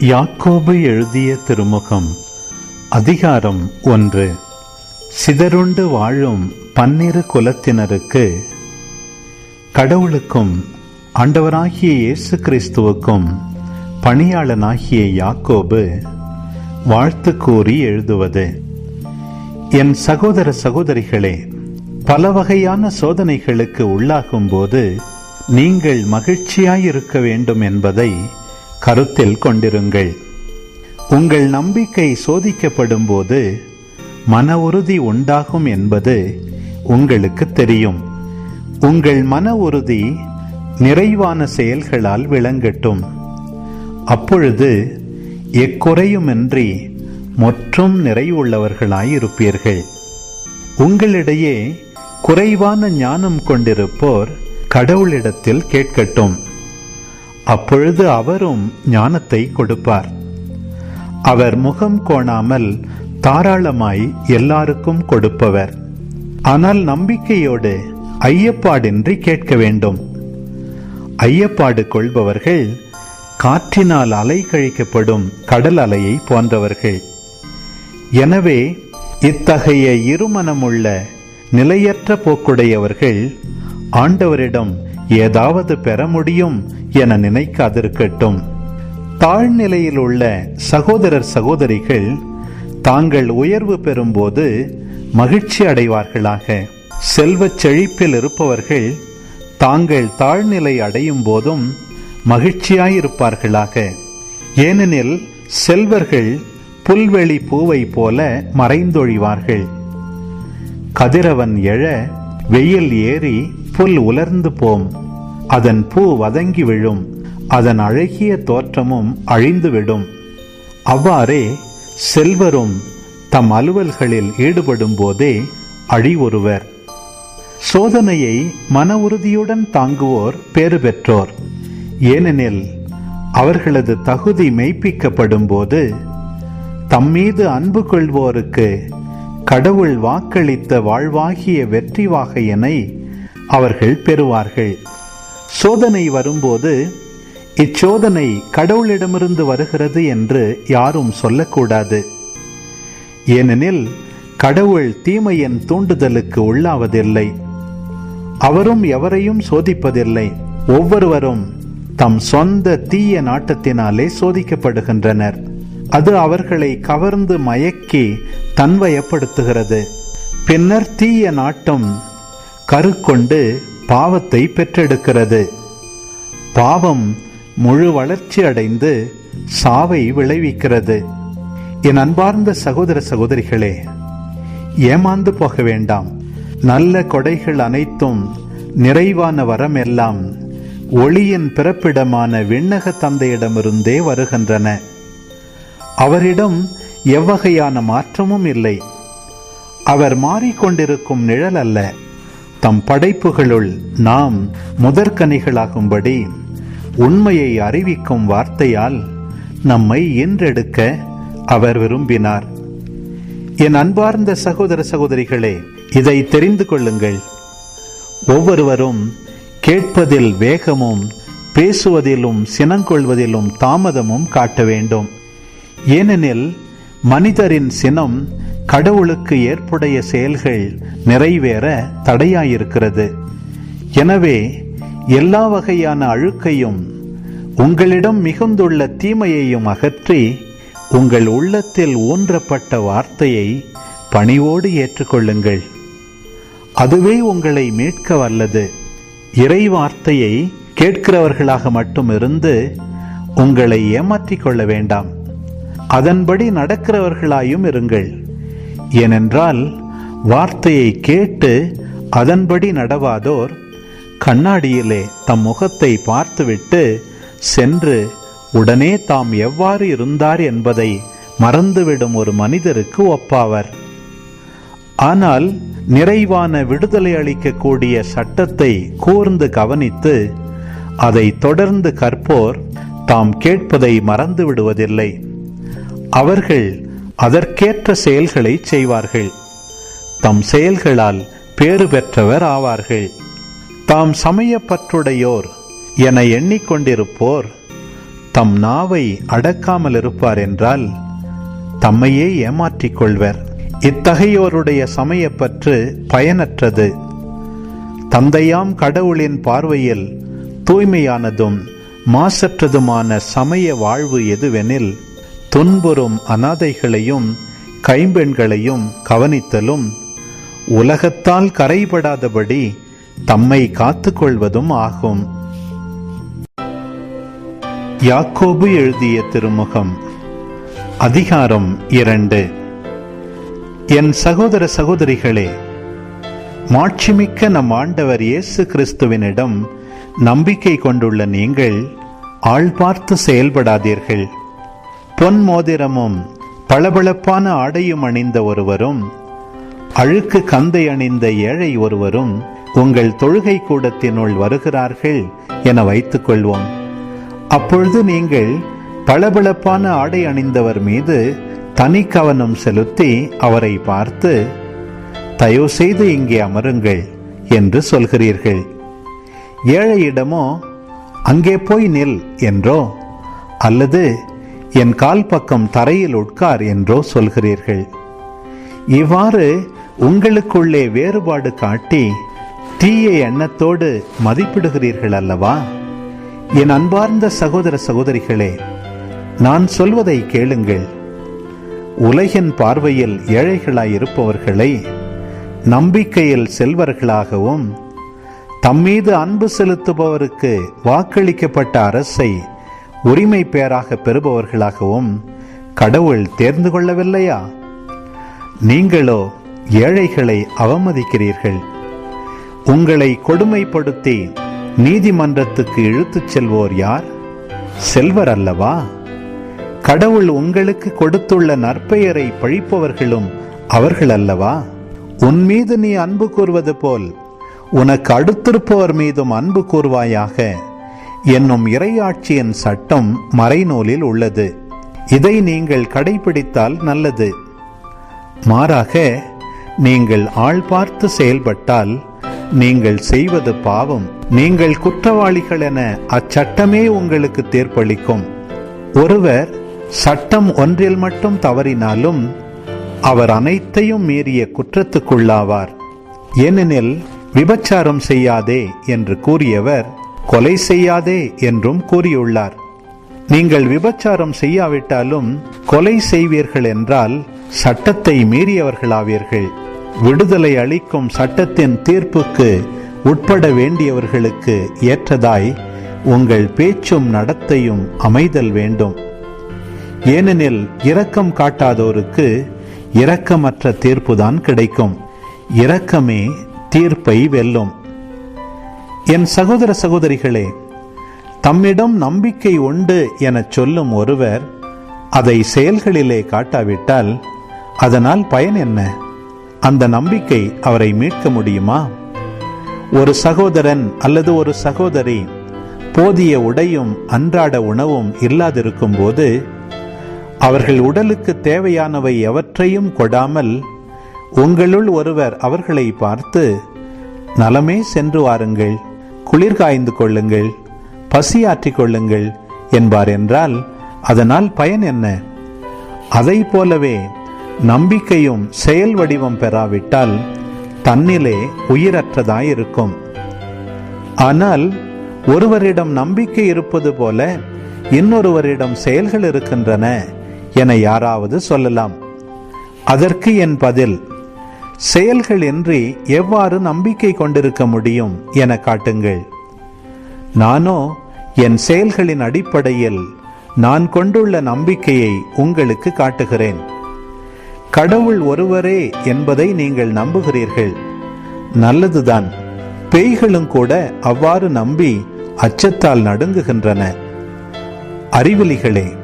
யாக்கோபு எழுதிய திருமுகம் அதிகாரம் ஒன்று. சிதறுண்டு வாழும் பன்னிரு குலத்தினருக்கு கடவுளுக்கும் ஆண்டவராகிய இயேசு கிறிஸ்துவுக்கும் பணியாளனாகிய யாக்கோபு வாழ்த்து கூறி எழுதுவது. என் சகோதர சகோதரிகளே பல வகையான சோதனைகளுக்கு உள்ளாகும் போது நீங்கள் மகிழ்ச்சியாயிருக்க வேண்டும் என்பதை கருத்தில் கொண்டிருங்கள். உங்கள் நம்பிக்கை சோதிக்கப்படும் போது மன உறுதி உண்டாகும் என்பது உங்களுக்கு தெரியும். உங்கள் மன உறுதி நிறைவான செயல்களால் விளங்கட்டும். அப்பொழுது எக்குறையுமின்றி மற்றும் நிறைவுள்ளவர்களாயிருப்பீர்கள் உங்களிடையே குறைவான ஞானம் கொண்டிருப்போர் கடவுளிடத்தில் கேட்கட்டும். அப்பொழுது அவரும் ஞானத்தை கொடுப்பார். அவர் முகம் கோணாமல் தாராளமாய் எல்லாருக்கும் கொடுப்பவர். ஆனால் நம்பிக்கையோடு ஐயப்பாடின்றி கேட்க வேண்டும். ஐயப்பாடு கொள்பவர்கள் காற்றினால் அலை கழிக்கப்படும் கடல் அலையை போன்றவர்கள். எனவே இத்தகைய இருமனமுள்ள நிலையற்ற போக்குடையவர்கள் ஆண்டவரிடம் ஏதாவது பெற முடியும் என நினைக்காதிருக்கட்டும். தாழ்நிலையில் உள்ள சகோதரர் சகோதரிகள் தாங்கள் உயர்வு பெறும்போது மகிழ்ச்சி அடைவார்களாக. செல்வச் செழிப்பில் இருப்பவர்கள் தாங்கள் தாழ்நிலை அடையும் போதும் மகிழ்ச்சியாயிருப்பார்களாக. ஏனெனில் செல்வர்கள் புல்வெளி பூவை போல மறைந்தொழிவார்கள். கதிரவன் எழ வெயில் ஏறி புல் உலர்ந்து போம். அதன் பூ வதங்கி விழும். அதன் அழகிய தோற்றமும் அழிந்துவிடும் அவ்வாறே செல்வரும் தம் அலுவல்களில் ஈடுபடும் போதே அழிவுறுவர் சோதனையை மன உறுதியுடன் தாங்குவோர் பேறு பெற்றோர். ஏனெனில் அவர்களது தகுதி மெய்ப்பிக்கப்படும் போது தம்மீது அன்பு கொள்வோருக்கு கடவுள் வாக்களித்த வாழ்வாகிய வெற்றி வாகையனை அவர்கள் பெறுவார்கள். சோதனை வரும்போது இச்சோதனை கடவுளிடமிருந்து வருகிறது என்று யாரும் சொல்லக்கூடாது. ஏனெனில் கடவுள் தீமையின் தூண்டுதலுக்கு உள்ளாவதில்லை. அவரும் எவரையும் சோதிப்பதில்லை. ஒவ்வொருவரும் தம் சொந்த தீய நாட்டத்தினாலே சோதிக்கப்படுகின்றனர். அது அவர்களை கவர்ந்து மயக்கி தன்வயப்படுத்துகிறது. பின்னர் தீய நாட்டம் கருக்கொண்டு பாவத்தை பெற்றெடுக்கிறது. பாவம் முழு வளர்ச்சி அடைந்து சாவை விளைவிக்கிறது. என் அன்பார்ந்த சகோதர சகோதரிகளே ஏமாந்து போக வேண்டாம். நல்ல கொடைகள் அனைத்தும் நிறைவான வரம் எல்லாம் ஒளியின் பிறப்பிடமான விண்ணக தந்தையிடமிருந்தே வருகின்றன. அவரிடம் எவ்வகையான மாற்றமும் இல்லை. அவர் மாறிக்கொண்டிருக்கும் நிழல் அல்ல. தம் படைப்புகளுள் நாம் முதற்கனிகளாகும்படி உண்மையை அறிவிக்கும் வார்த்தையால் நம்மை இன்றெடுக்க அவர் விரும்பினார். என் அன்பார்ந்த சகோதர சகோதரிகளே இதை தெரிந்து கொள்ளுங்கள். ஒவ்வொருவரும் கேட்பதில் வேகமும் பேசுவதிலும் சினங்கொள்வதிலும் தாமதமும் காட்ட வேண்டும். ஏனெனில் மனிதரின் சினம் கடவுளுக்கு ஏற்புடைய செயல்கள் நிறைவேற தடையாயிருக்கிறது. எனவே எல்லா வகையான அழுக்கையும் உங்களிடம் மிகுந்துள்ள தீமையையும் அகற்றி உங்கள் உள்ளத்தில் ஊன்றப்பட்ட வார்த்தையை பணிவோடு ஏற்றுக்கொள்ளுங்கள். அதுவே உங்களை மீட்க வல்லது. இறை வார்த்தையை கேட்கிறவர்களாக மட்டும் இருந்து உங்களை ஏமாற்றிக் கொள்ள வேண்டாம். அதன்படி நடக்கிறவர்களாயும் இருங்கள். ஏனென்றால் வார்த்தையை கேட்டு அதன்படி நடவாதோர் கண்ணாடியிலே தம் முகத்தை பார்த்துவிட்டு சென்று உடனே தாம் எவ்வாறு இருந்தார் என்பதை மறந்துவிடும் ஒரு மனிதருக்கு ஒப்பாவர். ஆனால் நிறைவான விடுதலை அளிக்கக்கூடிய சட்டத்தை கூர்ந்து கவனித்து அதை தொடர்ந்து கற்போர் தாம் கேட்பதை மறந்து விடுவதில்லை அவர்கள் அதற்கேற்ற செயல்களை செய்வார்கள். தம் செயல்களால் பேறு பெற்றவர் ஆவார்கள். தாம் சமயப்பற்றுடையோர் என எண்ணிக்கொண்டிருப்போர் தம் நாவை அடக்காமல் இருப்பார் என்றால் தம்மையே ஏமாற்றிக் கொள்வர் இத்தகையோருடைய சமயப்பற்று பயனற்றது. தந்தையாம் கடவுளின் பார்வையில் தூய்மையானதும் மாசற்றதுமான சமய வாழ்வு எதுவெனில் துன்புறும் அனாதைகளையும் கைம்பெண்களையும் கவனித்தலும் உலகத்தால் கரைபடாதபடி தம்மை காத்துக்கொள்வதும் ஆகும். யாக்கோபு எழுதிய திருமுகம் அதிகாரம் இரண்டு. என் சகோதர சகோதரிகளே மாட்சிமிக்க நம் ஆண்டவர் இயேசு கிறிஸ்துவினிடம் நம்பிக்கை கொண்டுள்ள நீங்கள் ஆள் பார்த்து செயல்படாதீர்கள். பொன் மோதிரமும் பளபளப்பான ஆடையும் அணிந்த ஒருவரும் அழுக்கு கந்தை அணிந்த ஏழை ஒருவரும் உங்கள் தொழுகை கூடத்தினுள் வருகிறார்கள் என வைத்துக் கொள்வோம். அப்பொழுது நீங்கள் பளபளப்பான ஆடை அணிந்தவர் மீது தனி கவனம் செலுத்தி அவரை பார்த்து தயவு செய்து இங்கே அமருங்கள் என்று சொல்கிறீர்கள். ஏழையிடமோ அங்கே போய் நில் என்றோ அல்லது என் கால் பக்கம் தரையில் உட்கார் என்றோ சொல்கிறீர்கள். இவ்வாறு உங்களுக்குள்ளே வேறுபாடு காட்டி தீய எண்ணத்தோடு மதிப்பிடுகிறீர்கள் அல்லவா? என் அன்பார்ந்த சகோதர சகோதரிகளே நான் சொல்வதை கேளுங்கள். உலகின் பார்வையில் ஏழைகளாயிருப்பவர்களை நம்பிக்கையில் செல்வர்களாகவும் தம்மீது அன்பு செலுத்துபவருக்கு வாக்களிக்கப்பட்ட அரசை உரிமை பெயராக பெறுபவர்களாகவும் கடவுள் தேர்ந்து கொள்ளவில்லையா? நீங்களோ ஏழைகளை அவமதிக்கிறீர்கள். உங்களை கொடுமைப்படுத்தி நீதிமன்றத்துக்கு இழுத்துச் செல்வோர் யார்? செல்வர் அல்லவா? கடவுள் உங்களுக்கு கொடுத்துள்ள நற்பெயரை பழிப்பவர்களும் அவர்கள் அல்லவா? உன் மீது நீ அன்பு கூறுவது போல் உனக்கு அடுத்திருப்பவர் மீதும் அன்பு கூறுவாயாக என்னும் இறையாட்சியின் சட்டம் மறைநூலில் உள்ளது. இதை நீங்கள் கடைபிடித்தால் நல்லது. மாறாக நீங்கள் ஆள் பார்த்து செயல்பட்டால் நீங்கள் செய்வது பாவம். நீங்கள் குற்றவாளிகள் என அச்சட்டமே உங்களுக்கு தீர்ப்பளிக்கும். ஒருவர் சட்டம் ஒன்றில் மட்டும் தவறினாலும் அவர் அனைத்தையும் மீறிய குற்றத்துக்குள்ளாவார். ஏனெனில் விபச்சாரம் செய்யாதே என்று கூறியவர் கொலை செய்யாதே என்றும் கூறியுள்ளார். நீங்கள் விபச்சாரம் செய்யாவிட்டாலும் கொலை செய்வீர்கள் என்றால் சட்டத்தை மீறியவர்களாவீர்கள். விடுதலை அளிக்கும் சட்டத்தின் தீர்ப்புக்கு உட்பட வேண்டியவர்களுக்கு ஏற்றதாய் உங்கள் பேச்சும் நடத்தையும் அமைதல் வேண்டும். ஏனெனில் இரக்கம் காட்டாதோருக்கு இரக்கமற்ற தீர்ப்புதான் கிடைக்கும். இரக்கமே தீர்ப்பை வெல்லும். என் சகோதர சகோதரிகளே தம்மிடம் நம்பிக்கை உண்டு எனச் சொல்லும் ஒருவர் அதை செயல்களிலே காட்டாவிட்டால் அதனால் பயன் என்ன? அந்த நம்பிக்கை அவரை மீட்க முடியுமா? ஒரு சகோதரன் அல்லது ஒரு சகோதரி போதிய உடையும் அன்றாட உணவும் இல்லாதிருக்கும் போது அவர்கள் உடலுக்கு தேவையானவை எவற்றையும் கொடாமல் உங்களுள் ஒருவர் அவர்களை பார்த்து நலமே சென்று வாருங்கள். குளிர் காய்ந்து கொள்ளுங்கள் பசியாற்றிக் கொள்ளுங்கள் என்பார் என்றால் அதனால் பயன் என்ன? அதை போலவே நம்பிக்கையும் செயல் வடிவம் பெறாவிட்டால் தன்னிலே உயிரற்றதாயிருக்கும். ஆனால் ஒருவரிடம் நம்பிக்கை இருப்பது போல இன்னொருவரிடம் செயல்கள் இருக்கின்றன என யாராவது சொல்லலாம். அதற்கு என் பதில் செயல்கள் இன்றி எவ்வாறு நம்பிக்கை கொண்டிருக்க முடியும் என காட்டுங்கள். நானோ என் செயல்களின் அடிப்படையில் நான் கொண்டுள்ள நம்பிக்கையை உங்களுக்கு காட்டுகிறேன். கடவுள் ஒருவரே என்பதை நீங்கள் நம்புகிறீர்கள். நல்லதுதான். பேய்களும் கூட அவ்வாறு நம்பி அச்சத்தால் நடுங்குகின்றன. அறிவிலிகளே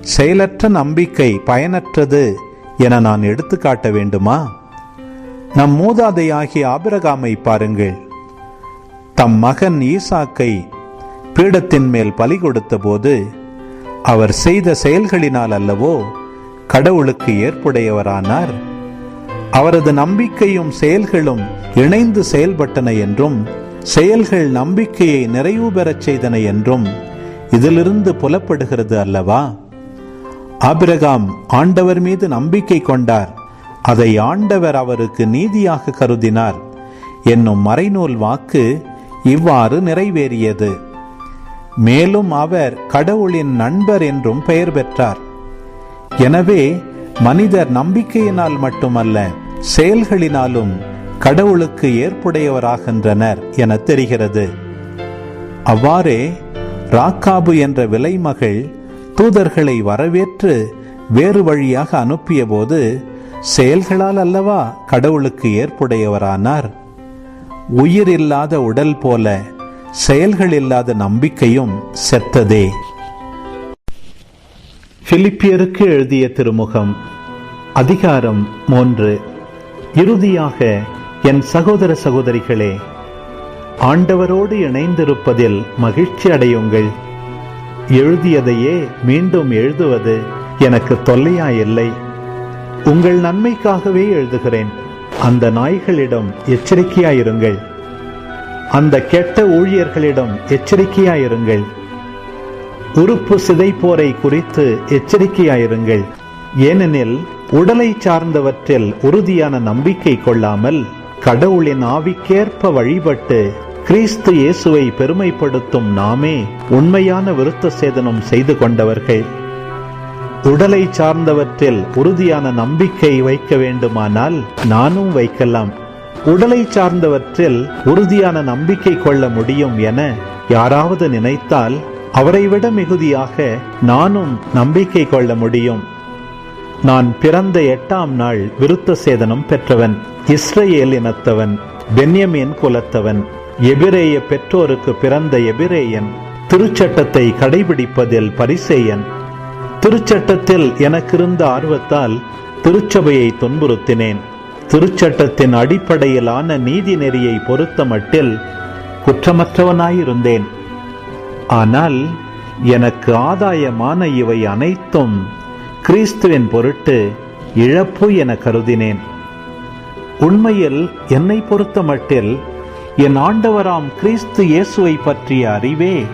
செயலற்ற நம்பிக்கை பயனற்றது என நான் எடுத்துக்காட்ட வேண்டுமா? நம் மூதாதையாகிய ஆபிரகாமை பாருங்கள். தம் மகன் ஈசாக்கை பீடத்தின் மேல் பலி கொடுத்த போது அவர் செய்த செயல்களினால் அல்லவோ கடவுளுக்கு ஏற்புடையவரானார். அவரது நம்பிக்கையும் செயல்களும் இணைந்து செயல்பட்டன என்றும் செயல்கள் நம்பிக்கையை நிறைவு பெறச் செய்தன என்றும் இதிலிருந்து புலப்படுகிறது அல்லவா? ஆபிரகாம் ஆண்டவர் மீது நம்பிக்கை கொண்டார். அதை ஆண்டவர் அவருக்கு நீதியாக கருதினார். என்னும் மறைநூல் வாக்கு இவ்வாறு நிறைவேறியது. மேலும் அவர் கடவுளின் நண்பர் என்றும் பெயர் பெற்றார். எனவே மனிதர் நம்பிக்கையினால் மட்டுமல்ல செயல்களினாலும் கடவுளுக்கு ஏற்புடையவராகின்றனர் என தெரிகிறது. அவ்வாறே ராக்காபு என்ற விலைமகள் தூதர்களை வரவேற்று வேறு வழியாக அனுப்பியபோது செயல்களால் அல்லவா கடவுளுக்கு ஏற்புடையவரானார். உயிர் இல்லாத உடல் போல செயல்கள் இல்லாத நம்பிக்கையும் செத்ததே. பிலிப்பியருக்கு எழுதிய திருமுகம் அதிகாரம் மூன்று. இறுதியாக என் சகோதர சகோதரிகளே ஆண்டவரோடு இணைந்திருப்பதில் மகிழ்ச்சி அடையுங்கள். எழுதியதையே மீண்டும் எழுதுவது எனக்கு தொல்லையாயில்லை. உங்கள் நன்மைக்காகவே எழுதுகிறேன். அந்த நாய்களிடம் எச்சரிக்கையாயிருங்கள். அந்த கெட்ட ஊழியர்களிடம் எச்சரிக்கையாயிருங்கள். உறுப்பு சிதைப்போரை குறித்து எச்சரிக்கையாயிருங்கள். ஏனெனில் உடலை சார்ந்தவற்றில் உறுதியான நம்பிக்கை கொள்ளாமல் கடவுளின் ஆவிக்கேற்ப வழிபட்டு கிறிஸ்து இயேசுவை பெருமைப்படுத்தும் நாமே உண்மையான விருத்த சேதனம் செய்து கொண்டவர்கள். உடலை சார்ந்தவற்றில் உறுதியான நம்பிக்கை வைக்க வேண்டுமானால் நானும் வைக்கலாம். உடலை சார்ந்தவற்றில் உறுதியான நம்பிக்கை கொள்ள முடியும் என யாராவது நினைத்தால் அவரை விட மிகுதியாக நானும் நம்பிக்கை கொள்ள முடியும். நான் பிறந்த எட்டாம் நாள் விருத்த சேதனம் பெற்றவன் இஸ்ரேல் இனத்தவன் பென்யமின் குலத்தவன் எபிரேய பெற்றோருக்கு பிறந்த எபிரேயன் திருச்சட்டத்தை கடைபிடிப்பதில் பரிசேயன் திருச்சட்டத்தில் எனக்கிருந்த ஆர்வத்தால் திருச்சபையை துன்புறுத்தினேன். திருச்சட்டத்தின் அடிப்படையிலான நீதி நெறியை பொறுத்த மட்டில் குற்றமற்றவனாயிருந்தேன். ஆனால் எனக்கு ஆதாயமான இவை அனைத்தும் கிறிஸ்துவின் பொருட்டு இழப்பு என கருதினேன். உண்மையில் என்னை பொறுத்த மட்டில் என் ஆண்டவராம் கிறிஸ்து இயேசுவை பற்றிய அறிவே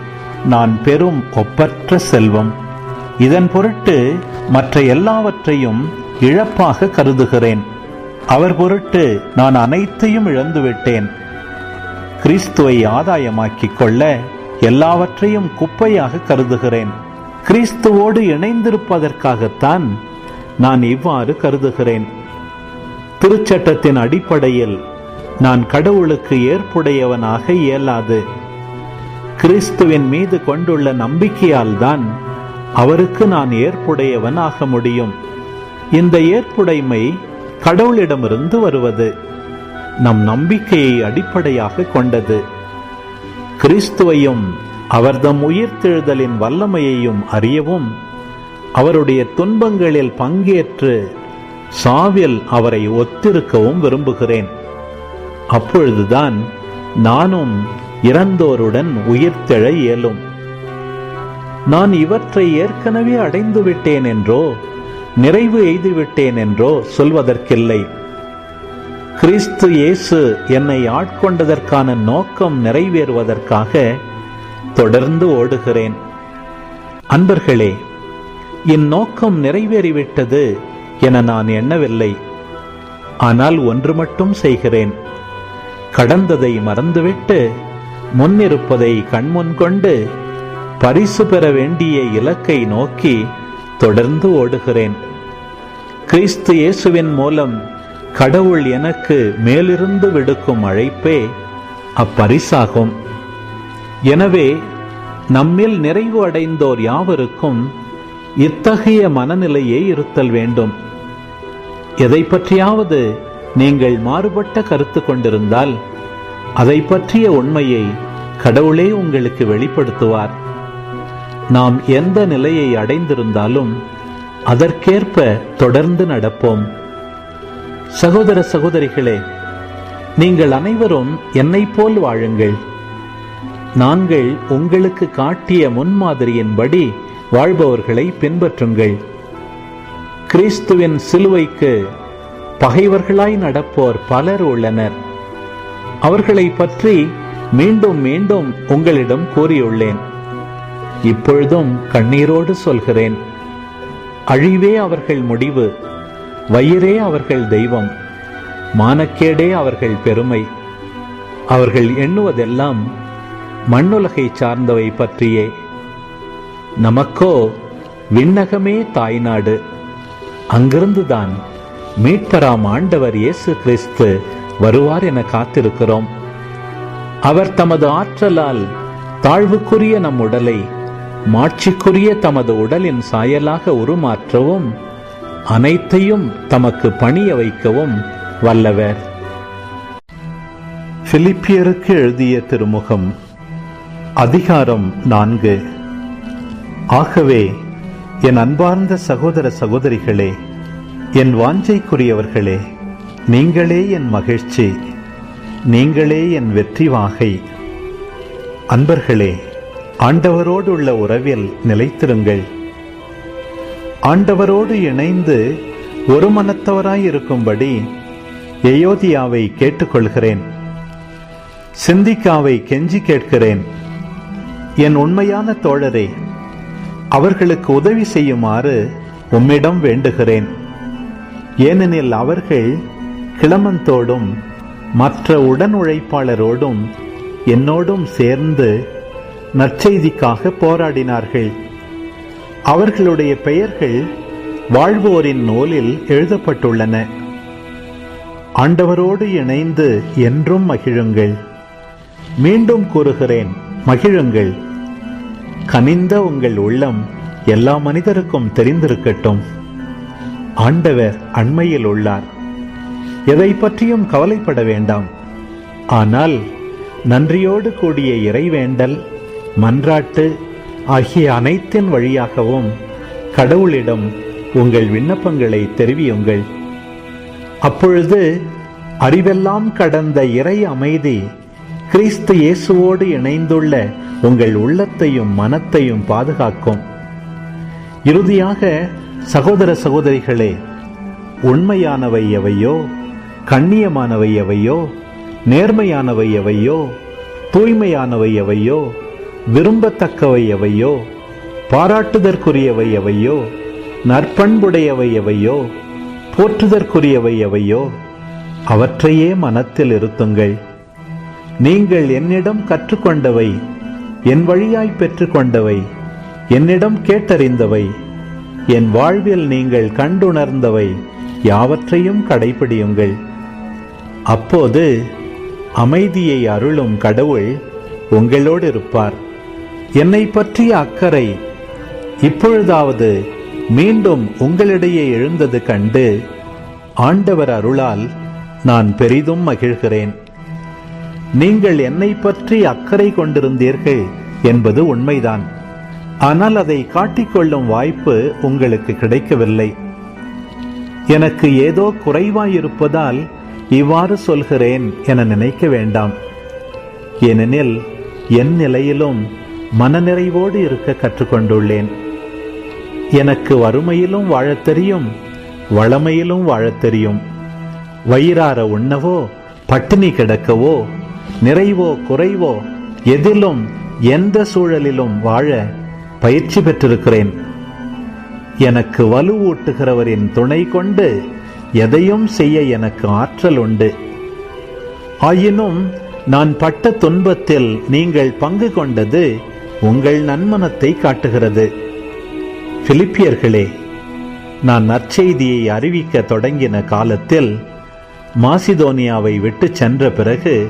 நான் பெரும் ஒப்பற்ற செல்வம். இதன் பொருட்டு மற்ற எல்லாவற்றையும் இழப்பாக கருதுகிறேன். அவர் பொருட்டு நான் அனைத்தையும் இழந்துவிட்டேன். கிறிஸ்துவை ஆதாயமாக்கிக் கொள்ள எல்லாவற்றையும் குப்பையாக கருதுகிறேன். கிறிஸ்துவோடு இணைந்திருப்பதற்காகத்தான் நான் இவ்வாறு கருதுகிறேன். திருச்சட்டத்தின் அடிப்படையில் நான் கடவுளுக்கு ஏற்புடையவனாக இயலாது. கிறிஸ்துவின் மீது கொண்டுள்ள நம்பிக்கையால்தான் அவருக்கு நான் ஏற்புடையவன் ஆக முடியும். இந்த ஏற்புடைமை கடவுளிடமிருந்து வருவது நம் நம்பிக்கையை அடிப்படையாக கொண்டது. கிறிஸ்துவையும் அவர்தம் உயிர்த்தெழுதலின் வல்லமையையும் அறியவும் அவருடைய துன்பங்களில் பங்கேற்று சாவில் அவரை ஒத்திருக்கவும் விரும்புகிறேன். அப்பொழுதுதான் நானும் இறந்தோருடன் உயிர்த்தெழ இயலும். நான் இவற்றை ஏற்கனவே அடைந்து விட்டேன் என்றோ நிறைவு எய்துவிட்டேன் என்றோ சொல்வதற்கில்லை. கிறிஸ்து இயேசு என்னை ஆட்கொண்டதற்கான நோக்கம் நிறைவேறுவதற்காக தொடர்ந்து ஓடுகிறேன். அன்பர்களே இந்நோக்கம் நிறைவேறிவிட்டது என நான் எண்ணவில்லை. ஆனால் ஒன்று மட்டும் செய்கிறேன். கடந்ததை மறந்துவிட்டு முன்னிருப்பதை கண்முன் கொண்டு பரிசு பெற வேண்டிய இலக்கை நோக்கி தொடர்ந்து ஓடுகிறேன். கிறிஸ்து இயேசுவின் மூலம் கடவுள் எனக்கு மேலிருந்து விடுக்கும் அழைப்பே அப்பரிசாகும். எனவே நம்மில் நிறைவு அடைந்தோர் யாவருக்கும் இத்தகைய மனநிலையே இருத்தல் வேண்டும். எதை பற்றியாவது நீங்கள் மாறுபட்ட கருத்து கொண்டிருந்தால் அதை பற்றிய உண்மையை கடவுளே உங்களுக்கு வெளிப்படுத்துவார். நாம் எந்த நிலையை அடைந்திருந்தாலும் அதற்கேற்ப தொடர்ந்து நடப்போம். சகோதர சகோதரிகளே நீங்கள் அனைவரும் என்னை போல் வாழுங்கள். நாங்கள் உங்களுக்கு காட்டிய முன்மாதிரியின்படி வாழ்பவர்களை பின்பற்றுங்கள். கிறிஸ்துவின் சிலுவைக்கு பகைவர்களாய் நடப்போர் பலர் உள்ளனர். அவர்களை பற்றி மீண்டும் மீண்டும் உங்களிடம் கூறியுள்ளேன். இப்பொழுதும் கண்ணீரோடு சொல்கிறேன். அழிவே அவர்கள் முடிவு வயிறே அவர்கள் தெய்வம் மானக்கேடே அவர்கள் பெருமை. அவர்கள் எண்ணுவதெல்லாம் மண்ணுலகை சார்ந்தவை பற்றியே. நமக்கோ விண்ணகமே தாய்நாடு அங்கிருந்துதான் மீட்பராம் ஆண்டவர் இயேசு கிறிஸ்து வருவார் என காத்திருக்கிறோம். அவர் தமது ஆற்றலால் தாழ்வுக்குரிய நம் உடலை மாட்சிக்குரிய தமது உடலின் சாயலாக உருமாற்றவும் அனைத்தையும் தமக்கு பணிய வைக்கவும் வல்லவர். பிலிப்பியருக்கு எழுதிய திருமுகம் அதிகாரம் நான்கு. ஆகவே என் அன்பார்ந்த சகோதர சகோதரிகளே என் வாஞ்சைக்குரியவர்களே நீங்களே என் மகிழ்ச்சி நீங்களே என் வெற்றி வாகை. அன்பர்களே ஆண்டவரோடு உள்ள உறவில் நிலைத்திருங்கள். ஆண்டவரோடு இணைந்து ஒரு மனத்தவராய் இருக்கும்படி எயோதியாவை கேட்டுக்கொள்கிறேன். சிந்திக்காவை கெஞ்சி கேட்கிறேன். என் உண்மையான தோழரே அவர்களுக்கு உதவி செய்யுமாறு உம்மிடம் வேண்டுகிறேன். ஏனெனில் அவர்கள் கிளமந்தோடும் மற்ற உடன் உழைப்பாளரோடும் என்னோடும் சேர்ந்து நற்செய்திக்காக போராடினார்கள். அவர்களுடைய பெயர்கள் வாழ்வோரின் நூலில் எழுதப்பட்டுள்ளன. ஆண்டவரோடு இணைந்து என்றும் மகிழுங்கள். மீண்டும் கூறுகிறேன் மகிழுங்கள். கனிந்த உங்கள் உள்ளம் எல்லா மனிதருக்கும் தெரிந்திருக்கட்டும். ஆண்டவர் அண்மையில் உள்ளார். எதை பற்றியும் கவலைப்பட வேண்டாம். ஆனால் நன்றியோடு கூடிய இறைவேண்டல் மன்றாட்டு ஆகிய அனைத்தின் வழியாகவும் கடவுளிடம் உங்கள் விண்ணப்பங்களை தெரிவியுங்கள். அப்பொழுது அறிவெல்லாம் கடந்த இறை அமைதி கிறிஸ்து இயேசுவோடு இணைந்துள்ள உங்கள் உள்ளத்தையும் மனத்தையும் பாதுகாக்கும். இறுதியாக சகோதர சகோதரிகளே உண்மையானவை எவையோ கண்ணியமானவை எவையோ நேர்மையானவை எவையோ தூய்மையானவை எவையோ விரும்பத்தக்கவை எவையோ பாராட்டுதற்குரியவை எவையோ நற்பண்புடையவை எவையோ போற்றுதற்குரியவை எவையோ அவற்றையே மனத்தில் இருத்துங்கள். நீங்கள் என்னிடம் கற்றுக்கொண்டவை என் வழியாய் பெற்றுக்கொண்டவை என்னிடம் கேட்டறிந்தவை என் வாழ்வில் நீங்கள் கண்டுணர்ந்தவை யாவற்றையும் கடைபிடியுங்கள். அப்போது அமைதியை அருளும் கடவுள் உங்களோடு இருப்பார். என்னை பற்றிய அக்கறை இப்பொழுதாவது மீண்டும் உங்களிடையே எழுந்தது கண்டு ஆண்டவர் அருளால் நான் பெரிதும் மகிழ்கிறேன். நீங்கள் என்னை பற்றி அக்கறை கொண்டிருந்தீர்கள் என்பது உண்மைதான். ஆனால் அதை காட்டிக்கொள்ளும் வாய்ப்பு உங்களுக்கு கிடைக்கவில்லை. எனக்கு ஏதோ குறைவாயிருப்பதால் இவ்வாறு சொல்கிறேன் என நினைக்க வேண்டாம். ஏனெனில் என் நிலையிலும் மனநிறைவோடு இருக்க கற்றுக்கொண்டுள்ளேன். எனக்கு வறுமையிலும் வாழத் தெரியும் வளமையிலும் வாழத் தெரியும். வயிறார உண்ணவோ பட்டினி கிடக்கவோ நிறைவோ குறைவோ எதிலும் எந்த சூழலிலும் வாழ பயிற்சி பெற்றிருக்கிறேன். எனக்கு வலுவூட்டுகிறவரின் துணை கொண்டு எதையும் செய்ய எனக்கு ஆற்றல் உண்டு. ஆயினும் நான் பட்ட துன்பத்தில் நீங்கள் பங்கு கொண்டது உங்கள் நன்மனத்தை காட்டுகிறது. பிலிப்பியர்களே நான் நற்செய்தியை அறிவிக்க தொடங்கின காலத்தில் மாசிதோனியாவை விட்டு சென்ற பிறகு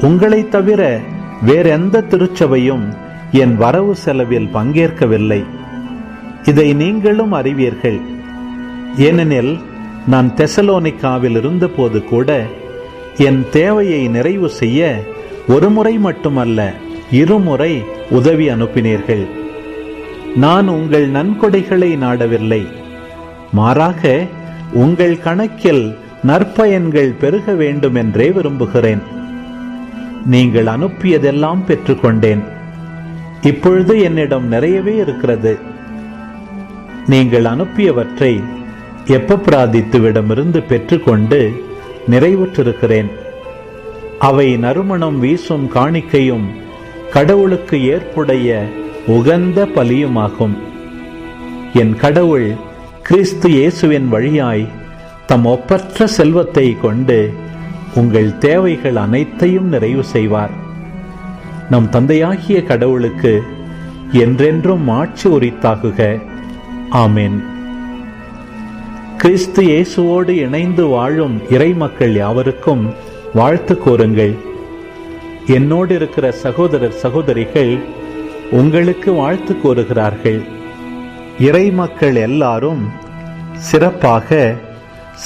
உங்களை தவிர வேறெந்த திருச்சபையும் என் வரவு செலவில் பங்கேற்கவில்லை. இதை நீங்களும் அறிவீர்கள். ஏனெனில் நான் தெசலோனிக்காவில் இருந்தபோது கூட என் தேவையை நிறைவு செய்ய ஒரு முறை மட்டுமல்ல இருமுறை உதவி அனுப்பினீர்கள். நான் உங்கள் நன்கொடைகளை நாடவில்லை. மாறாக உங்கள் கணக்கில் நற்பயன்கள் பெருக வேண்டும் என்றே விரும்புகிறேன். நீங்கள் அனுப்பியதெல்லாம் பெற்றுக்கொண்டேன். இப்பொழுது என்னிடம் நிறையவே இருக்கிறது. நீங்கள் அனுப்பியவற்றை எப்பப்பிராதித்துவிடமிருந்து பெற்றுக்கொண்டு நிறைவுற்றிருக்கிறேன். அவை நறுமணம் வீசும் காணிக்கையும் கடவுளுக்கு ஏற்புடைய உகந்த பலியுமாகும். என் கடவுள் கிறிஸ்து இயேசுவின் வழியாய் தம் ஒப்பற்ற செல்வத்தை கொண்டு உங்கள் தேவைகள் அனைத்தையும் நிறைவு செய்வார். நம் தந்தையாகிய கடவுளுக்கு என்றென்றும் மாட்சி உரித்தாகுக. ஆமேன். கிறிஸ்து இயேசுவோடு இணைந்து வாழும் இறை மக்கள் யாவருக்கும் வாழ்த்து கூறுங்கள். என்னோடு இருக்கிற சகோதரர் சகோதரிகள் உங்களுக்கு வாழ்த்து கூறுகிறார்கள். இறைமக்கள் எல்லாரும் சிறப்பாக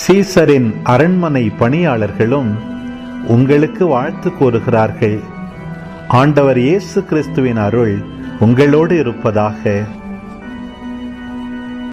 சீசரின் அரண்மனை பணியாளர்களும் உங்களுக்கு வாழ்த்து கூறுகிறார்கள். ஆண்டவர் இயேசு கிறிஸ்துவின் அருள் உங்களோடு இருப்பதாக.